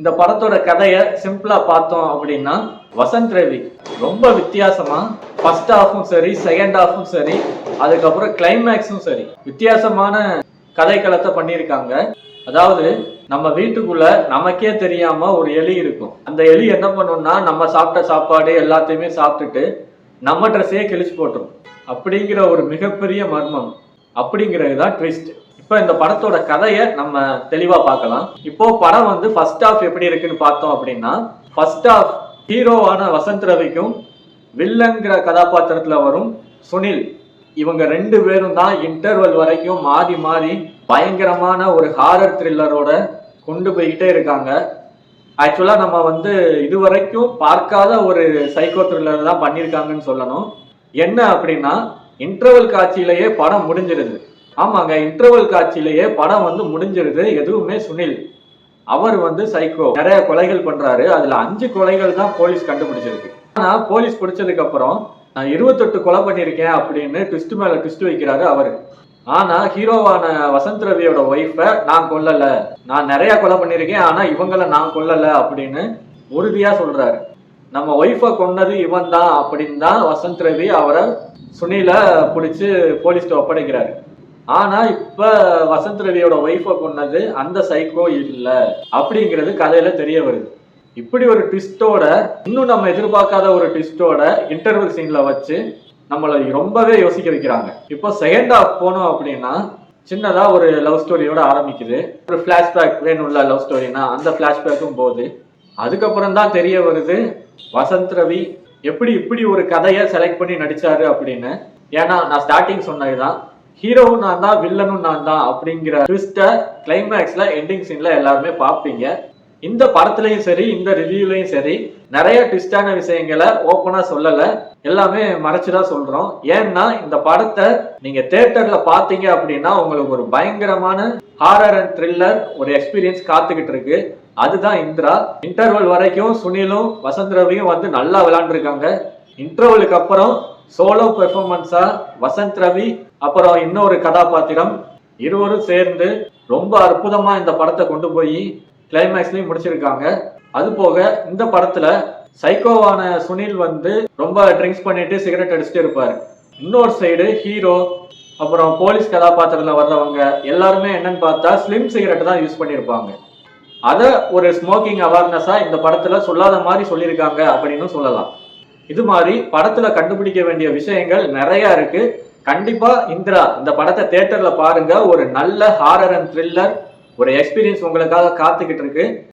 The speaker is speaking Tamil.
இந்த படத்தோட கதையை சிம்பிளா பார்த்தோம் அப்படின்னா வசந்த் ரவி. ரொம்ப வித்தியாசமா ஃபர்ஸ்ட் ஹாஃபும் சரி செகண்ட் ஹாஃபும் சரி அதுக்கப்புறம் கிளைமேக்ஸும் சரி. வித்தியாசமான கதைக்களத்தை பண்ணியிருக்காங்க. அதாவது நம்ம வீட்டுக்குள்ள நமக்கே தெரியாம ஒரு எலி இருக்கும். அந்த எலி என்ன பண்ணும்னா நம்ம சாப்பிட்ட சாப்பாடு எல்லாத்தையுமே சாப்பிட்டுட்டு நம்ம ட்ரெஸ்ஸையே கிழிச்சு போட்டுரும். அப்படிங்கிற ஒரு மிகப்பெரிய மர்மம். அப்படிங்கிறது தான் ட்விஸ்ட் இப்போ இந்த படத்தோட கதையை நம்ம தெளிவாக பார்க்கலாம். இப்போ படம் வந்து ஃபர்ஸ்ட் ஹாஃப் எப்படி இருக்குன்னு பார்த்தோம் அப்படின்னா ஃபர்ஸ்ட் ஹாஃப் ஹீரோவான வசந்த் ரவிக்கும் வில்லங்கிற கதாபாத்திரத்தில் வரும் சுனில். இவங்க ரெண்டு பேரும் தான் இன்டர்வல் வரைக்கும் மாறி மாறி பயங்கரமான ஒரு ஹாரர் த்ரில்லரோட கொண்டு போய்கிட்டே இருக்காங்க. ஆக்சுவலாக நம்ம வந்து இதுவரைக்கும் பார்க்காத ஒரு சைக்கோ த்ரில்லர் தான் பண்ணியிருக்காங்கன்னு சொல்லணும். என்ன அப்படின்னா இன்டர்வல் காட்சியிலேயே படம் முடிஞ்சிருது ஆமாங்க இன்டர்வல் காட்சியிலேயே படம் வந்து முடிஞ்சிருது எதுவுமே சுனில். அவர் வந்து சைக்கோ நிறைய கொலைகள் பண்றாரு. அதுல அஞ்சு கொலைகள் தான் போலீஸ் கண்டுபிடிச்சிருக்கு. ஆனா போலீஸ் பிடிச்சதுக்கு அப்புறம் நான் இருபத்தெட்டு கொலை பண்ணியிருக்கேன் அப்படின்னு ட்விஸ்ட் மேல ட்விஸ்ட் வைக்கிறாரு அவரு. ஆனா ஹீரோவான வசந்த் ரவியோட ஒய்ஃபை நான் கொல்லல. நான் நிறைய கொலை பண்ணியிருக்கேன். ஆனா இவங்கள நான் கொல்லல அப்படின்னு உறுதியா சொல்றாரு. நம்ம ஒய்ஃபை கொன்னது இவன் தான் அப்படின்னு தான் வசந்த் ரவி அவரை சுனில பிடிச்சி போலீஸ்ட்ட ஒப்படைக்கிறாரு. ஆனா இப்ப வசந்த் ரவியோட ஒய்ஃபை கொன்னது அந்த சைக்கோ இல்ல அப்படிங்கிறது கதையில தெரிய வருது. இப்படி ஒரு ட்விஸ்டோட இன்னும் நம்ம எதிர்பார்க்காத ஒரு ட்விஸ்டோட இன்டர்வல் சீன்ல வச்சு நம்மளை ரொம்பவே யோசிக்க வைக்கிறாங்க. இப்போ செகண்ட் ஹாஃப் போனோம் அப்படின்னா சின்னதா ஒரு லவ் ஸ்டோரியோட ஆரம்பிக்குது. ஒரு ஃபிளாஷ்பேக் வேணும்ல லவ் ஸ்டோரினா அந்த ஃபிளாஷ்பேக்கும் போகுது. அதுக்கப்புறம் தான் தெரிய வருது வசந்த் ரவி எப்படி இப்படி ஒரு கதையை செலக்ட் பண்ணி நடிச்சாரு அப்படின்னு? ஏன்னா நான் ஸ்டார்டிங் சொன்னதுதான். ஹீரோவும் நான் தான் வில்லனும் நான் தான் அப்படிங்கிற ட்விஸ்ட்டை கிளைமேக்ஸ்ல எண்டிங் சீன்ல எல்லாருமே பார்ப்பீங்க. இந்த படத்துலயும் சரி இந்த ரிவ்யூலையும் சரி நிறைய ட்விஸ்டான விஷயங்களை ஓப்பனா சொல்லல. எல்லாமே மறைச்சுதான் சொல்றோம். ஏன்னா இந்த படத்தை நீங்க தேட்டரில் பாத்தீங்க அப்படின்னா உங்களுக்கு ஒரு பயங்கரமான ஹாரர் அண்ட் த்ரில்லர் ஒரு எக்ஸ்பீரியன்ஸ் காத்துக்கிட்டு இருக்கு. அதுதான் இந்திரா. இன்டர்வல் வரைக்கும் சுனிலும் வசந்த் ரவியும் வந்து நல்லா விளாண்டுருக்காங்க. இன்டர்வலுக்கு அப்புறம் சோலோ பெர்ஃபார்மன்ஸா வசந்த் ரவி அப்புறம் இன்னொரு கதாபாத்திரம். இருவரும் சேர்ந்து ரொம்ப அற்புதமா இந்த படத்தை கொண்டு போய் கிளைமேக்ஸ்லயும் முடிச்சிருக்காங்க. அது போக இந்த படத்துல சைக்கோவான சுனில் வந்து ரொம்ப ட்ரிங்க்ஸ் பண்ணிட்டு சிகரெட் அடிச்சுட்டு இருப்பாரு. இன்னொரு சைடு ஹீரோ அப்புறம் போலீஸ் கதாபாத்திரத்தில் வர்றவங்க எல்லாருமே என்னன்னு பார்த்தா ஸ்லிம் சிகரெட் தான் யூஸ் பண்ணியிருப்பாங்க அதை ஒரு ஸ்மோக்கிங் அவேர்னஸா இந்த படத்துல சொல்லாத மாதிரி சொல்லியிருக்காங்க அப்படின்னு சொல்லலாம். இது மாதிரி படத்துல கண்டுபிடிக்க வேண்டிய விஷயங்கள் நிறைய இருக்கு. கண்டிப்பா இந்திரா இந்த படத்தை தேட்டரில் பாருங்க. ஒரு நல்ல ஹாரர் அண்ட் த்ரில்லர் ஒரு எக்ஸ்பீரியன்ஸ் உங்களுக்காக காத்துக்கிட்டு இருக்கு.